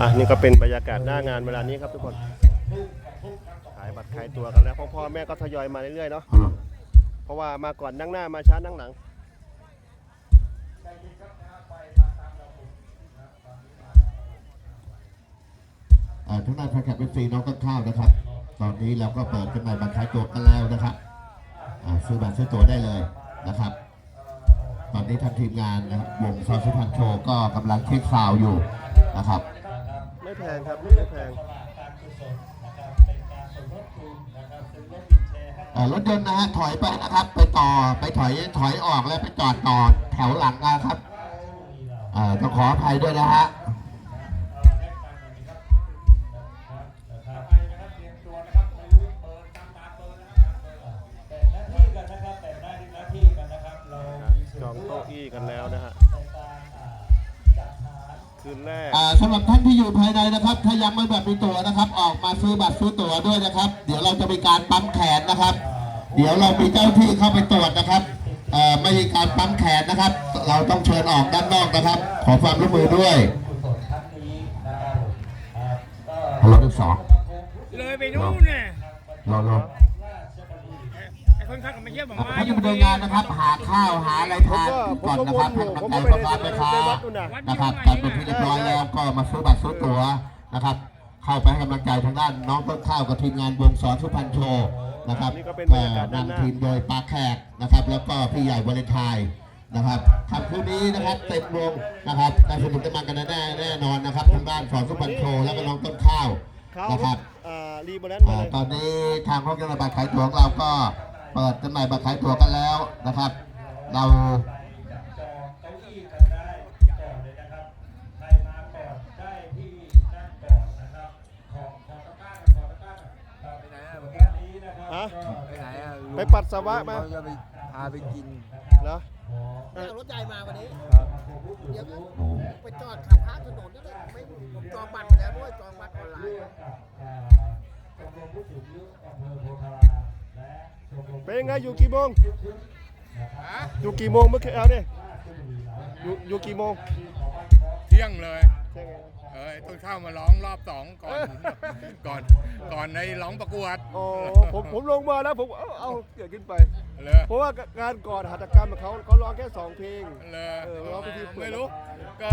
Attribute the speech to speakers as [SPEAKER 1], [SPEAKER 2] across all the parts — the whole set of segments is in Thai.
[SPEAKER 1] อะนี่ก็เป็นบรรยากาศหน้างานเวลานี้ครับทุกคนขายบัตรขายตัวกันแล้วพ่อพ่อแม่ก็ทยอยมาเรื่อยๆเนาะเพราะว่ามาก่อนนั่งหน้ามาช้านั่งหลัง
[SPEAKER 2] อ่าทุกท่านแฟนคลับเป็นฟรีน้องต้นข้าวนะครับ ตอนนี้เราก็เปิดจำหน่ายบัตรขายตัวกันแล้วนะครับอ่าซื้อบัตรซื้อตั๋วได้เลยนะครับ ตอนนี้ทางทีมงานนะครับวงซอยสุพรรณโชว์ก็กำลังเช็คข่าวอยู่นะครับ
[SPEAKER 1] ไม่แพงครับไม่แพง
[SPEAKER 2] เอ่อรถยนต์นะฮะถอยไปนะครับ ไปต่อไปถอยถอยออกแล้วไปจอดต่อแถวหลังนะครับเอ่อต้องขออภัยด้วยนะฮะ
[SPEAKER 1] จองโต๊ะอี้กันแล้วนะฮะคืนแรก
[SPEAKER 2] อ่า สำหรับท่านที่อยู่ภายในนะครับ ถ้ายังไม่แบบมีตั๋วนะครับ ออกมาซื้อบัตรซื้อตั๋วด้วยนะครับ เดี๋ยวเราจะมีการปั๊มแขนนะครับ เดี๋ยวเรามีเจ้าที่เข้าไปตรวจนะครับเอ่อไม่มีการปั๊มแขนนะครับ เราต้องเชิญออกด้านนอกนะครับ ขอความร่วมมือด้วยฮัลโหลที่สอง
[SPEAKER 3] เลยไปนู่นเนี่ย
[SPEAKER 2] รอรอ
[SPEAKER 3] ไอ้ คนขับก็ไม่เชื่อผม
[SPEAKER 2] ครับ
[SPEAKER 3] ว่า
[SPEAKER 2] ท่านที่มาเดินงานนะครับ หาข้าวหาอะไรทานก่อนนะครับให้กำลังใจพ่อค้าแม่ค้านะครับการเป็นที่เรียบร้อยแล้วก็มาซื้อบัตรซื้อตั๋วนะครับ เข้าไปให้กำลังใจทางด้านน้องต้นข้าวกับทีมงานวงสอนสุพรรณโชว์นะครับ
[SPEAKER 1] นี่ก็เป็นบร
[SPEAKER 2] เอ่
[SPEAKER 1] รยา
[SPEAKER 2] อกา
[SPEAKER 1] ศด้านหน้า
[SPEAKER 2] นำทีมโดยปาแขกนะครับ แล้วก็พี่ใหญ่วาเลนไทน์นะครับคำคืนนี้นะครับเต็มวงนะครับได้สนุกได้มันกันแน่แน่นอนนะครับทางด้านสอนสุพรรณโชว์แล้วก็น้องต้นข้าว
[SPEAKER 1] เขา
[SPEAKER 2] นะครับ
[SPEAKER 1] อ่ารีโบแลนซ์มา
[SPEAKER 2] อ่า
[SPEAKER 1] เลย
[SPEAKER 2] ตอนนี้ทางห้องจำหน่ายบัตรขายตั๋วของเราก็ เปิดจำหน่ายบัตรขายตั๋วกันแล้วนะครับ เรา
[SPEAKER 1] ฮะ
[SPEAKER 4] ไปไหนอะลุง
[SPEAKER 1] ไปปัสสาวะมา
[SPEAKER 4] เขจะไปพาไปกิน
[SPEAKER 1] เหรอ
[SPEAKER 5] เอารถใหญ่มาวันนี้ เดี๋ยวก็ไปจอดขับข้ามถนนนั่นแหละไม่ผมจองบัตรมาแล้วด้วยจองบัตรออนไลน์
[SPEAKER 1] เป็นยังไงอยู่กี่โมงอยู่กี่โมงเมื่อกี้เอาเนี่ยอยู่อยู่กี่โมง
[SPEAKER 6] เที่ยงเลย
[SPEAKER 1] ใช่ไง
[SPEAKER 6] เออไอ้ต้นข้าวมาร้องรอบสองก่อนก่อนก่อนในร้องประกวด
[SPEAKER 1] อ๋อผมผมลงมาแล้วผมเอาเอาเกิดขึ้นไป
[SPEAKER 6] เลย
[SPEAKER 1] เพราะว่างานก่อนหัตถกรรมเขาเขาร้องแค่สองเพลง
[SPEAKER 6] เลย
[SPEAKER 1] เออร้องไปที่เปิด
[SPEAKER 6] ไม่รู้ก็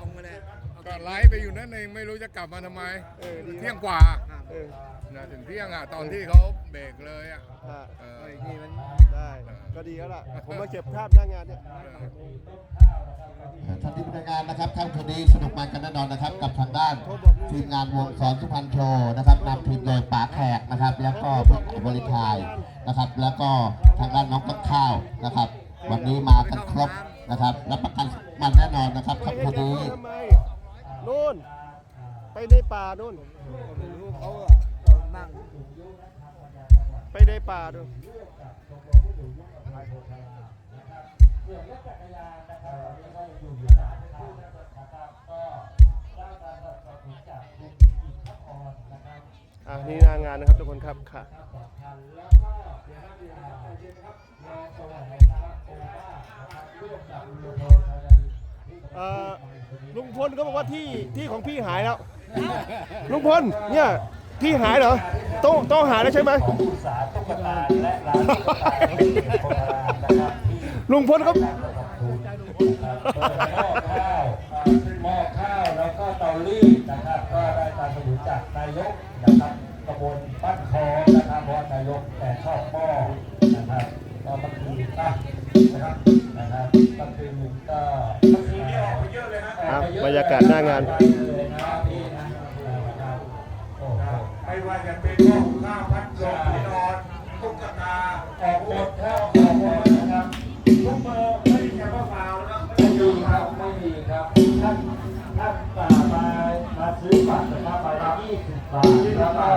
[SPEAKER 4] ตรงมาเลย
[SPEAKER 6] ก็ไลฟ์ไปอยู่นั่นเองไม่รู้จะกลับมาทำไม
[SPEAKER 1] เออดี
[SPEAKER 6] เที่ยงกว่า
[SPEAKER 1] เออ
[SPEAKER 6] นะถึงเที่ยงอะตอนที่เขาเบรกเลยอะ
[SPEAKER 1] อะ
[SPEAKER 6] เออ
[SPEAKER 4] ไอ้นี่มัน
[SPEAKER 1] ได้ ก็ดีแล้วล่ะ ผมมาเก็บภาพหน้างานเนี่ย
[SPEAKER 2] ท่านที่มาเดินงานนะครับค่ำคืนนี้สนุกมันกันแน่นอนนะครับ กับทางด้านทีมงานวงสอนสุพรรณโชว์นะครับนำทีมโดยป๋าแขกนะครับ แล้วก็พี่ไก่บริทายนะครับ แล้วก็ทางด้านน้องต้นข้าวนะครับ วันนี้มากันครบนะครับรับประกันมันแน่นอนนะครับ
[SPEAKER 1] ไม่
[SPEAKER 2] ค่ำ
[SPEAKER 1] เห็
[SPEAKER 2] คื
[SPEAKER 1] น
[SPEAKER 2] นนี้
[SPEAKER 1] ทำไมนู่น ไปในป่านู่น
[SPEAKER 4] ไม่รู้ เขาอะเขานั่ง
[SPEAKER 1] ไปในป่าดูอะนี่หนางานนะครับทุกคนครับค่ะลุงพลก็บอกว่าที่ที่ของพี่หายแล้ว ลุงพลเนี่ยที่หายเหรอโต๊ะโต๊ะหายแล้วใช่ไหมลุงพลก็
[SPEAKER 7] หม้อข้าวแล้วก็เตารีดนะครับ ก็ได้การสนับสนุนจากนายกนะครับตำบลบ้านคองนะครับเพราะว่านายกแต่ชอบหม้อนะครับก็เมื่อคืนนะนะครับนะครับเมื่อคืนก็เมื่อคืนนี่ออกไปเยอะเลยนะ
[SPEAKER 1] ครับบรรยากาศหน้างาน
[SPEAKER 8] จะเป็นหม้อหุงข้าวพัดลมที่นอนตุ๊กตา
[SPEAKER 7] ออกหมดแล้วออกหมดนะครับ
[SPEAKER 8] ทุกเบอร์ไม่มีแค่ว่าเปล่าแล้ว
[SPEAKER 7] ไม่มีครับไม่มีครับท่านท่านป่ามามาซื้อบัตรนะครับไปละ20บาทแล้วก็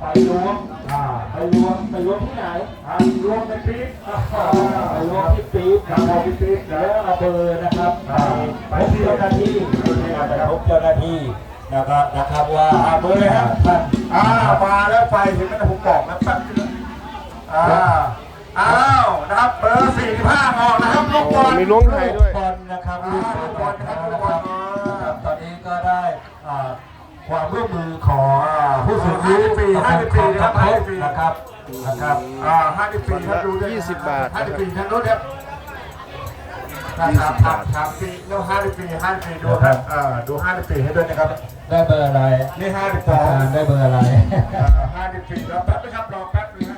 [SPEAKER 7] ไปล้วงอ่าไปล้วงไปล้วงที่ไหน
[SPEAKER 8] อ่ารวมเป็นปี๊บ
[SPEAKER 7] อ่าไปล้วงที่ปี๊บนะครับที่ปี๊บแล้วเอาเบอร์นะครับไปไปพบเจ้าหน้าที่ไปพบเจ้าหน้าที่ นะครับนะครับว่า
[SPEAKER 8] อ่าเบอร์เลยฮะ
[SPEAKER 7] ท่าน
[SPEAKER 8] อ่ามาแล้วไปเห็นไหมนะผมบอกนะแป๊บนึงอ่าอ้าวนะครับเบอร์45ออกนะครับลูกบอล
[SPEAKER 1] มีล้วงไข่ด้วย
[SPEAKER 7] บอลนะครับลูกบอลนะครับลูกบอลนะครับตอนนี้
[SPEAKER 8] ก็ได้อ่าความร่วมมือของอ่าผู้สูงอายุปี50ปีนะครับ50ปี นะครับนะครับอ่า50ปีครับดูด้วย
[SPEAKER 5] ยี่สิบบาทนะครับ
[SPEAKER 8] 50ปีทางโน้นครับนะครับครับครับปีโน้น50ปี50ปีดูครับอ่าดู50ปีให้ด้วยนะครับ
[SPEAKER 1] ได้เบอร์อะไร
[SPEAKER 8] นี่52
[SPEAKER 1] ได้เบอร์อะไร
[SPEAKER 8] 50ปีรอแป๊บนะครับรอแป๊บนึงนะ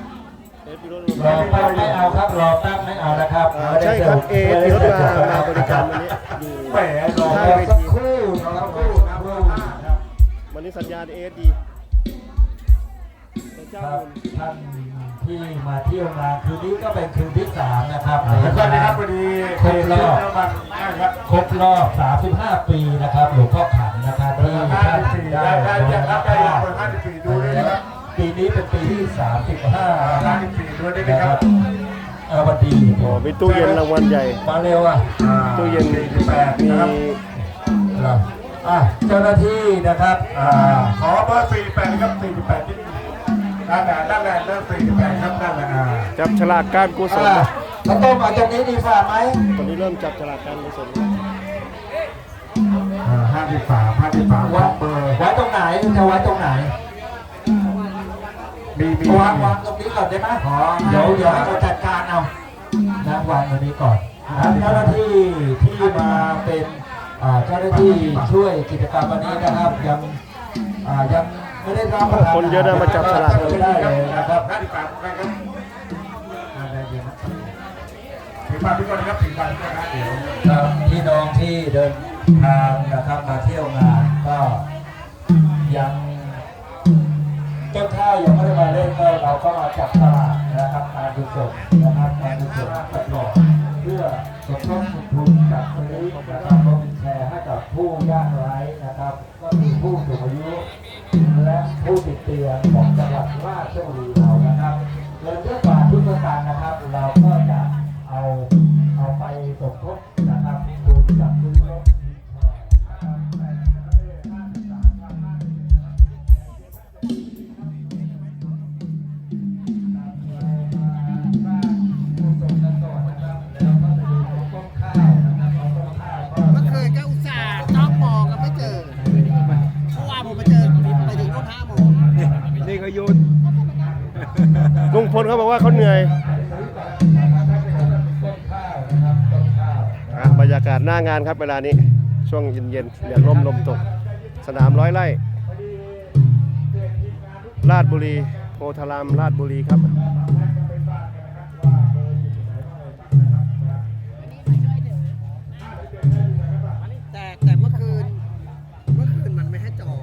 [SPEAKER 5] เอฟพีรถ
[SPEAKER 1] รอแป๊บไม่เอาครับรอแป๊บไม่เอานะครับ
[SPEAKER 5] อ่าใช่ครับเอฟพีรถมามาบริการวันนี้อยู่
[SPEAKER 8] แหมรอ
[SPEAKER 5] ข้างเว
[SPEAKER 8] สัก
[SPEAKER 5] ที
[SPEAKER 8] ครู่รอสักครู่นะเพื่อนครับ
[SPEAKER 5] วันนี้สัญญาณเอสดีเจ้า
[SPEAKER 1] ครับ
[SPEAKER 5] บุญ
[SPEAKER 1] ท่าน ที่มาเที่ยวงานคืนนี้ก็เป็นคืนที่สามนะครับ
[SPEAKER 8] แล้วก็นะครับพอดี
[SPEAKER 1] ครบรอบ
[SPEAKER 8] น้ำมันนะครับ
[SPEAKER 1] ครบรอบ35 ปีนะครับหลวงพ่อขันนะครับที่ท่าน
[SPEAKER 8] 54
[SPEAKER 1] ได้
[SPEAKER 8] ได้ได้ยังรับได้ยังคน54ดูด้วยนะครับ
[SPEAKER 1] ปีนี้เป็นปีที่35
[SPEAKER 8] 54ด้วยได้ไหม
[SPEAKER 1] นะ
[SPEAKER 8] ค
[SPEAKER 1] ค
[SPEAKER 8] รั
[SPEAKER 1] รั
[SPEAKER 8] บบ
[SPEAKER 1] เออวันดี
[SPEAKER 5] อ๋อมีตู้เย็นรางวัลใหญ่
[SPEAKER 1] มาเร็วอะ
[SPEAKER 5] ตู้เย็น
[SPEAKER 8] 48
[SPEAKER 5] มี
[SPEAKER 8] นะครับ
[SPEAKER 1] เหรออะเจ้าหน้าที่นะครับอ่า
[SPEAKER 8] ขอเบอร์48ครับ48 นิดนึงด้านหน้าด้านหน้าเริ่ม48ครับด้านหน้าอ่า
[SPEAKER 5] จับฉลากการกุศล
[SPEAKER 1] อะ
[SPEAKER 5] นะ
[SPEAKER 1] ข้าวต้มเอาตรงนี้ดีฝ่าไหม
[SPEAKER 5] ตอนนี้เริ่มจับฉลากการกุศล
[SPEAKER 8] อ่า53 53
[SPEAKER 1] ไว้
[SPEAKER 8] วางเบอร์
[SPEAKER 1] ไว้ตรงไหนจะไว้ตรงไหน
[SPEAKER 8] มีมี
[SPEAKER 1] วางวางตรงนี้ก่อนได้ไหม
[SPEAKER 8] ขอ
[SPEAKER 1] เดี๋ยวเดี๋ยวให้เขาจัดการเอานะวางตรงนี้ก่อนนะเจ้าหน้าที่ที่มาเป็นอ่าเจ้าหน้าที่ช่วยกิจกรรมวันนี้นะครับยัง อ่ายังไม่ได้รับประทาน
[SPEAKER 5] คนเยอะนะมาจับฉลาก
[SPEAKER 1] ก็ไม่ได้เลยนะครับ
[SPEAKER 8] 53ครับอ่าได้เดี๋ยวนะถือมาทุกคนนะครับถือมาทุกคนนะเดี๋ยว
[SPEAKER 1] ครับพี่น้องที่เดินทางนะครับมาเที่ยวงานก็ยังต้นข้าวยังไม่ได้มาเล่นก็เราก็มาจับตลาดนะครับการกุศลนะครับการกุศลประกอบเพื่อสมทบทุนจัดซื้อนะครับรถแชร์ให้กับผู้ยากไร้นะครับ ก็คือผู้สูงอายุ และผู้ติดเตียงของจังหวัดราชบุรีเรานะครับเงินเยอะกว่าทุกประการนะครับ เราก็จะเอาเอาไปสมทบนะครับดูจัดซื้อรถนะครับ
[SPEAKER 9] นี่ก็
[SPEAKER 4] ยุด
[SPEAKER 5] ลุงพลเขาบอกว่าเขาเหนื่อยอะบรรยากาศหน้างานครับเวลานี้ช่วงเย็นๆเดี๋ยวลมลมตก สนามร้อยไร่ลาดบุรีโพธารามลาดบุรีครับ